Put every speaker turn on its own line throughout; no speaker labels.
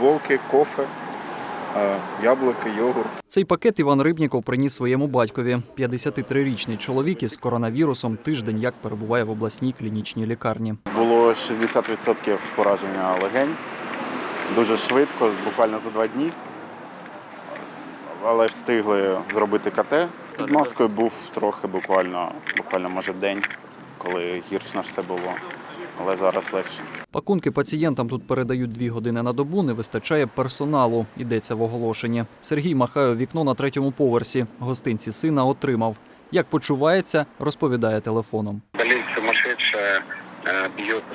футболки, кофе, е, яблуки, йогурт.
Цей пакет Іван Рибніков приніс своєму батькові. 53-річний чоловік із коронавірусом тиждень як перебуває в обласній клінічній лікарні.
Було 60% пораження легень. Дуже швидко, буквально за два дні. Але встигли зробити КТ. Під маскою був трохи буквально, буквально може день, коли гірше все було. Але зараз легше.
Пакунки пацієнтам тут передають дві години на добу. Не вистачає персоналу. Йдеться в оголошенні. Сергій махає у вікно на третьому поверсі. Гостинці сина отримав. Як почувається, розповідає телефоном.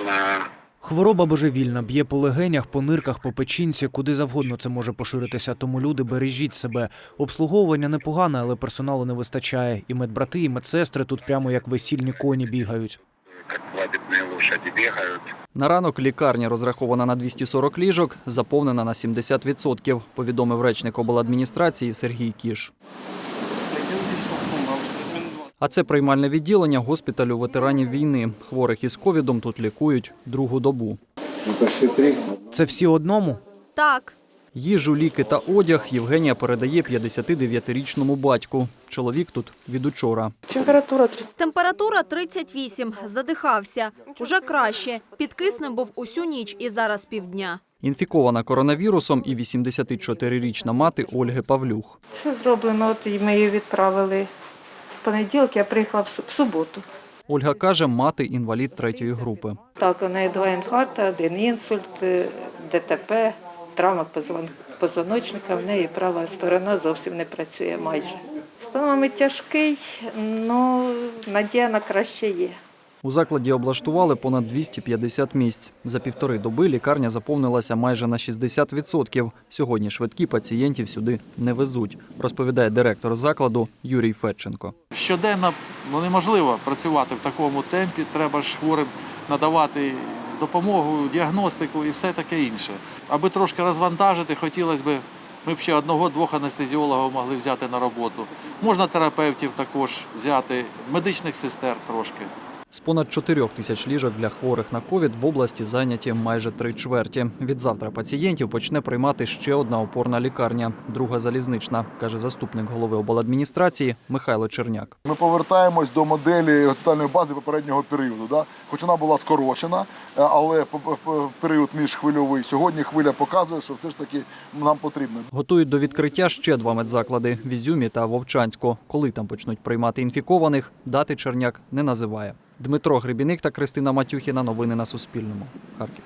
на
Хвороба божевільна, б'є по легенях, по нирках, по печінці, куди завгодно це може поширитися. Тому люди бережіть себе. Обслуговування непогане, але персоналу не вистачає. І медбрати, і медсестри тут прямо як весільні коні бігають.
свадебные лошади бігають.
На ранок лікарня розрахована на 240 ліжок, заповнена на 70%, повідомив речник обладміністрації Сергій Кіш. А це приймальне відділення госпіталю ветеранів війни. Хворих із ковідом тут лікують другу добу.
Це всі одному.
Так,
Їжу, ліки та одяг Євгенія передає 59-річному батьку. Чоловік тут від учора.
Температура 30.
температура 38, задихався. Уже краще. Під киснем був усю ніч і зараз півдня.
Інфікована коронавірусом і 84-річна мати Ольги Павлюх.
Все зроблено, от і ми її відправили в понеділок, я приїхала в суботу.
Ольга каже, мати інвалід третьої групи.
Так, у неї два інфаркти, один інсульт, е, ДТП, травма позвон- позвоночника, в неї права сторона зовсім не працює майже. Стан мами тяжкий, але надія на краще є.
У закладі облаштували понад 250 місць. За півтори доби лікарня заповнилася майже на 60%. Сьогодні швидкі пацієнтів сюди не везуть, розповідає директор закладу Юрій Федченко.
щоденно ну, неможливо працювати в такому темпі. Треба ж хворим надавати допомогу, діагностику і все таке інше. Аби трошки розвантажити, хотілося б, ми б ще одного-двох анестезіологів могли взяти на роботу. Можна терапевтів також взяти, медичних сестер трошки.
З понад 4 тисяч ліжок для хворих на ковід в області зайняті майже три чверті. Від завтра пацієнтів почне приймати ще одна опорна лікарня, друга залізнична, каже заступник голови обладміністрації Михайло Черняк.
Ми повертаємось до моделі госпітальної бази попереднього періоду. Да? Хоч вона була скорочена, е, але період міжхвильовий сьогодні хвиля показує, що все ж таки нам потрібно.
Готують до відкриття ще два медзаклади в Ізюмі та Вовчанську. Коли там почнуть приймати інфікованих, дати Черняк не називає. Дмитро Гребіник та Кристина Матюхіна. Новини на Суспільному. Харків.